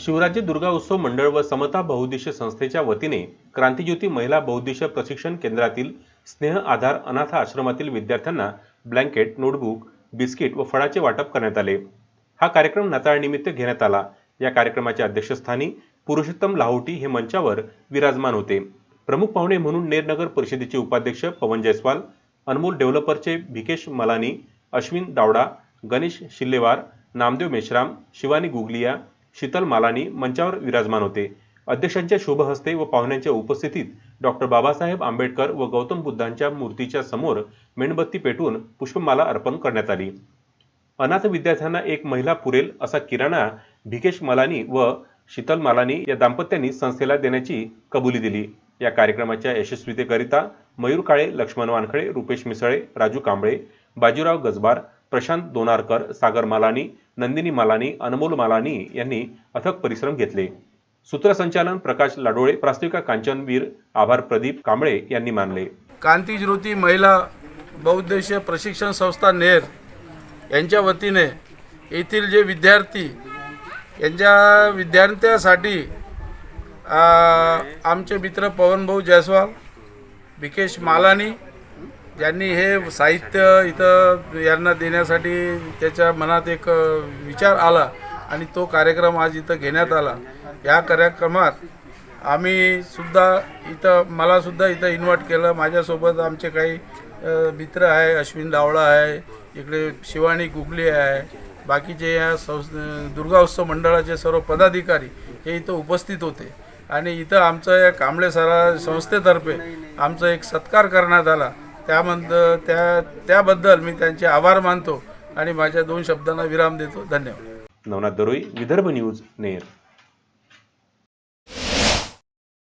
शिवराज्य दुर्गा उत्सव मंडळ व समता बहुद्देशीय संस्थेच्या वतीने क्रांतिज्योती महिला बहुद्देशीय प्रशिक्षण केंद्रातील स्नेह आधार अनाथ आश्रमातील विद्यार्थ्यांना ब्लँकेट नोटबुक बिस्किट व फळाचे वाटप करण्यात आले. हा कार्यक्रम नाताळनिमित्त घेण्यात आला. या कार्यक्रमाच्या अध्यक्षस्थानी पुरुषोत्तम लाहोटी हे मंचावर विराजमान होते. प्रमुख पाहुणे म्हणून नेरनगर परिषदेचे उपाध्यक्ष पवन जयस्वाल अनमोल डेव्हलपरचे भिकेश मलानी अश्विन दावडा गणेश शिल्लेवार नामदेव मेश्राम शिवानी गुगलिया शीतल मालानी मंचावर विराजमान होते. अध्यक्षांच्या शुभहस्ते व पाहुण्यांच्या उपस्थितीत डॉक्टर बाबासाहेब आंबेडकर व गौतम बुद्धांच्या मूर्तीच्या समोर मेणबत्ती पेटवून पुष्पमाला अर्पण करण्यात आली. अनाथ विद्यार्थ्यांना एक महिला पुरेल असा किराणा भिकेश मालानी व शीतल मालानी या दाम्पत्यांनी संस्थेला देण्याची कबुली दिली. या कार्यक्रमाच्या यशस्वीतेकरिता मयूर काळे लक्ष्मण वानखळे रुपेश मिसळे राजू कांबळे बाजीराव गजबार प्रशांत दोनारकर सागर मालानी नंदिनी मालानी अनमोल मालानी यांनी अथक परिश्रम घेतले. सूत्रसंचालन प्रकाश लाडोळे प्रास्ताविका कांचनवीर आभार प्रदीप कांबळे यांनी मानले. क्रांतीज्योती महिला बहुउद्देशीय प्रशिक्षण संस्था नेर यांच्या वतीने येथील जे विद्यार्थी यांच्या विद्यार्थ्यासाठी आमचे मित्र पवनभाऊ जयस्वाल विकेश मालानी ज्यांनी हे साहित्य इथं यांना देण्यासाठी त्याच्या मनात एक विचार आला आणि तो कार्यक्रम आज इथं घेण्यात आला. या कार्यक्रमात आम्ही सुद्धा इथं मलासुद्धा इथं इन्व्हाइट केलं. माझ्यासोबत आमचे काही मित्र आहे अश्विन दावळा आहे इकडे शिवानी गुगली आहे बाकीचे या संस दुर्गा उत्सव मंडळाचे सर्व पदाधिकारी हे इथं उपस्थित होते. आणि इथं आमचं या कांबळे सरा संस्थेतर्फे आमचा एक सत्कार करण्यात आला. त्यामधलं त्या त्याबद्दल मी त्यांचे आभार मानतो आणि माझ्या दोन शब्दांना विराम देतो. धन्यवाद. नवनाथ दरोई विदर्भ न्यूज नेर.